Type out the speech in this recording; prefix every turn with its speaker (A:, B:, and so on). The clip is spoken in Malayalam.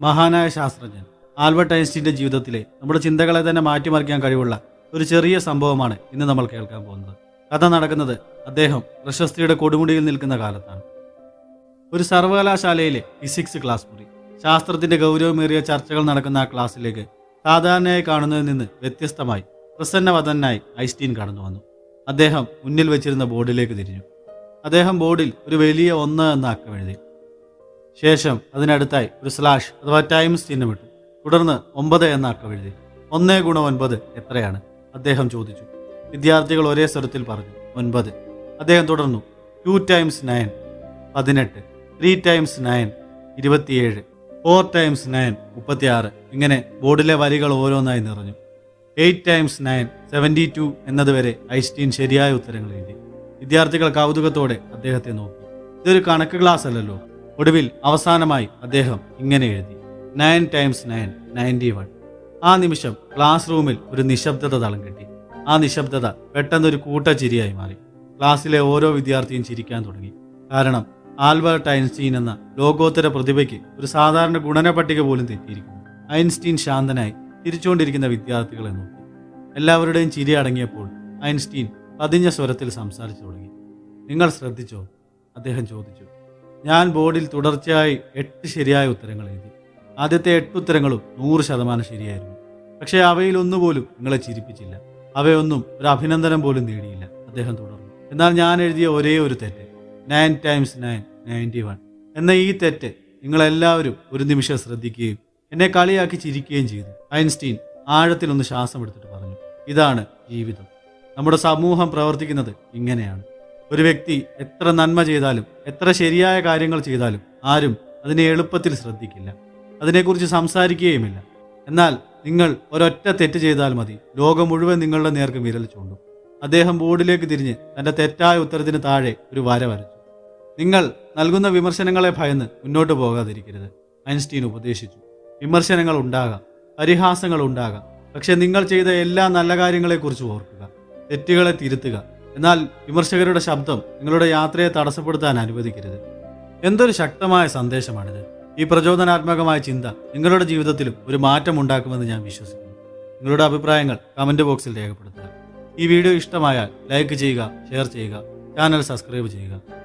A: മഹാനായ ശാസ്ത്രജ്ഞൻ ആൽബർട്ട് ഐൻസ്റ്റീന്റെ ജീവിതത്തിലെ നമ്മുടെ ചിന്തകളെ തന്നെ മാറ്റിമറിക്കാൻ കഴിവുള്ള ഒരു ചെറിയ സംഭവമാണ് ഇന്ന് നമ്മൾ കേൾക്കാൻ പോകുന്നത്. കഥ നടക്കുന്നത് അദ്ദേഹം പ്രശസ്തിയുടെ കൊടുമുടിയിൽ നിൽക്കുന്ന കാലത്താണ്. ഒരു സർവകലാശാലയിലെ ഫിസിക്സ് ക്ലാസ് മുറി. ശാസ്ത്രത്തിന്റെ ഗൗരവമേറിയ ചർച്ചകൾ നടക്കുന്ന ആ ക്ലാസ്സിലേക്ക് സാധാരണയായി കാണുന്നതിൽ നിന്ന് വ്യത്യസ്തമായി പ്രസന്നവതനായി ഐസ്റ്റീൻ കടന്നു വന്നു. അദ്ദേഹം മുന്നിൽ വെച്ചിരുന്ന ബോർഡിലേക്ക് തിരിഞ്ഞു. അദ്ദേഹം ബോർഡിൽ ഒരു വലിയ ഒന്ന് എന്ന അക്കം എഴുതി ശേഷം അതിനടുത്തായി ഒരു സ്ലാഷ് അഥവാ ടൈംസ് ചിഹ്നമിട്ടു തുടർന്ന് ഒമ്പത് എന്ന അക്കം എഴുതി. ഒന്നേ ഗുണം ഒൻപത് എത്രയാണ്? അദ്ദേഹം ചോദിച്ചു. വിദ്യാർത്ഥികൾ ഒരേ സ്വരത്തിൽ പറഞ്ഞു. ഒൻപത്. അദ്ദേഹം തുടർന്നു. Two times nine. പതിനെട്ട്. Three times nine. ഇരുപത്തിയേഴ്. Four times nine. മുപ്പത്തിയാറ്. ഇങ്ങനെ ബോർഡിലെ വരികൾ ഓരോന്നായി നിറഞ്ഞു. Eight times nine. Seventy two എന്നതുവരെ Einstein ശരിയായ ഉത്തരങ്ങൾ എഴുതി. വിദ്യാർത്ഥികൾ കൗതുകത്തോടെ അദ്ദേഹത്തെ നോക്കി. ഇതൊരു കണക്ക് ക്ലാസ് അല്ലല്ലോ ഒടുവിൽ അവസാനമായി അദ്ദേഹം ഇങ്ങനെ എഴുതി. Nine times nine ninety one ആ നിമിഷം ക്ലാസ് റൂമിൽ ഒരു നിശബ്ദത തളം കെട്ടി. ആ നിശബ്ദത പെട്ടെന്നൊരു കൂട്ടച്ചിരിയായി മാറി. ക്ലാസ്സിലെ ഓരോ വിദ്യാർത്ഥിയും ചിരിക്കാൻ തുടങ്ങി. കാരണം ആൽബർട്ട് ഐൻസ്റ്റീൻ എന്ന ലോകോത്തര പ്രതിഭയ്ക്ക് ഒരു സാധാരണ ഗുണന പട്ടിക പോലും തെറ്റിയിരിക്കുന്നു. ഐൻസ്റ്റീൻ ശാന്തനായി തിരിച്ചുകൊണ്ടിരിക്കുന്ന വിദ്യാർത്ഥികളെ നോക്കി. എല്ലാവരുടെയും ചിരി അടങ്ങിയപ്പോൾ ഐൻസ്റ്റീൻ പതിഞ്ഞ സ്വരത്തിൽ സംസാരിച്ചു തുടങ്ങി. നിങ്ങൾ ശ്രദ്ധിച്ചോ? അദ്ദേഹം ചോദിച്ചു. ഞാൻ ബോർഡിൽ തുടർച്ചയായി എട്ട് ശരിയായ ഉത്തരങ്ങൾ എഴുതി. ആദ്യത്തെ എട്ട് ഉത്തരങ്ങളും നൂറ് ശതമാനം ശരിയായിരുന്നു. പക്ഷേ അവയിൽ ഒന്നുപോലും നിങ്ങളെ ചിരിപ്പിച്ചില്ല. അവയൊന്നും ഒരു അഭിനന്ദനം പോലും നേടിയില്ല. അദ്ദേഹം തുടർന്നു. എന്നാൽ ഞാൻ എഴുതിയ ഒരേ ഒരു തെറ്റ്. Nine times nine ninety one. എന്ന ഈ തെറ്റ് നിങ്ങളെല്ലാവരും ഒരു നിമിഷം ശ്രദ്ധിക്കുകയും എന്നെ കളിയാക്കി ചിരിക്കുകയും ചെയ്തു. ഐൻസ്റ്റീൻ ആഴത്തിലൊന്ന് ശ്വാസം എടുത്തിട്ട് പറഞ്ഞു ഇതാണ് ജീവിതം. നമ്മുടെ സമൂഹം പ്രവർത്തിക്കുന്നത് ഇങ്ങനെയാണ്. ഒരു വ്യക്തി എത്ര നന്മ ചെയ്താലും എത്ര ശരിയായ കാര്യങ്ങൾ ചെയ്താലും ആരും അതിനെ എളുപ്പത്തിൽ ശ്രദ്ധിക്കില്ല. അതിനെക്കുറിച്ച് സംസാരിക്കുകയുമില്ല. എന്നാൽ നിങ്ങൾ ഒരൊറ്റ തെറ്റ് ചെയ്താൽ മതി. ലോകം മുഴുവൻ നിങ്ങളുടെ നേർക്ക് വിരൽ ചൂണ്ടും. അദ്ദേഹം ബോർഡിലേക്ക് തിരിഞ്ഞ് തന്റെ തെറ്റായ ഉത്തരത്തിന് താഴെ ഒരു വര വരച്ചു. നിങ്ങൾ നൽകുന്ന വിമർശനങ്ങളെ ഭയന്ന് മുന്നോട്ട് പോകാതിരിക്കരുത് ഐൻസ്റ്റീൻ ഉപദേശിച്ചു. വിമർശനങ്ങൾ ഉണ്ടാകാം പരിഹാസങ്ങൾ ഉണ്ടാകാം. പക്ഷെ നിങ്ങൾ ചെയ്ത എല്ലാ നല്ല കാര്യങ്ങളെക്കുറിച്ച് ഓർക്കുക തെറ്റുകളെ തിരുത്തുക എന്നാൽ വിമർശകരുടെ ശബ്ദം നിങ്ങളുടെ യാത്രയെ തടസ്സപ്പെടുത്താൻ അനുവദിക്കരുത്. എന്തൊരു ശക്തമായ സന്ദേശമാണിത്. ഈ പ്രചോദനാത്മകമായ ചിന്ത നിങ്ങളുടെ ജീവിതത്തിലും ഒരു മാറ്റം ഉണ്ടാക്കുമെന്ന് ഞാൻ വിശ്വസിക്കുന്നു. നിങ്ങളുടെ അഭിപ്രായങ്ങൾ കമന്റ് ബോക്സിൽ രേഖപ്പെടുത്തുക. ഈ വീഡിയോ ഇഷ്ടമായാൽ ലൈക്ക് ചെയ്യുക ഷെയർ ചെയ്യുക ചാനൽ സബ്സ്ക്രൈബ് ചെയ്യുക.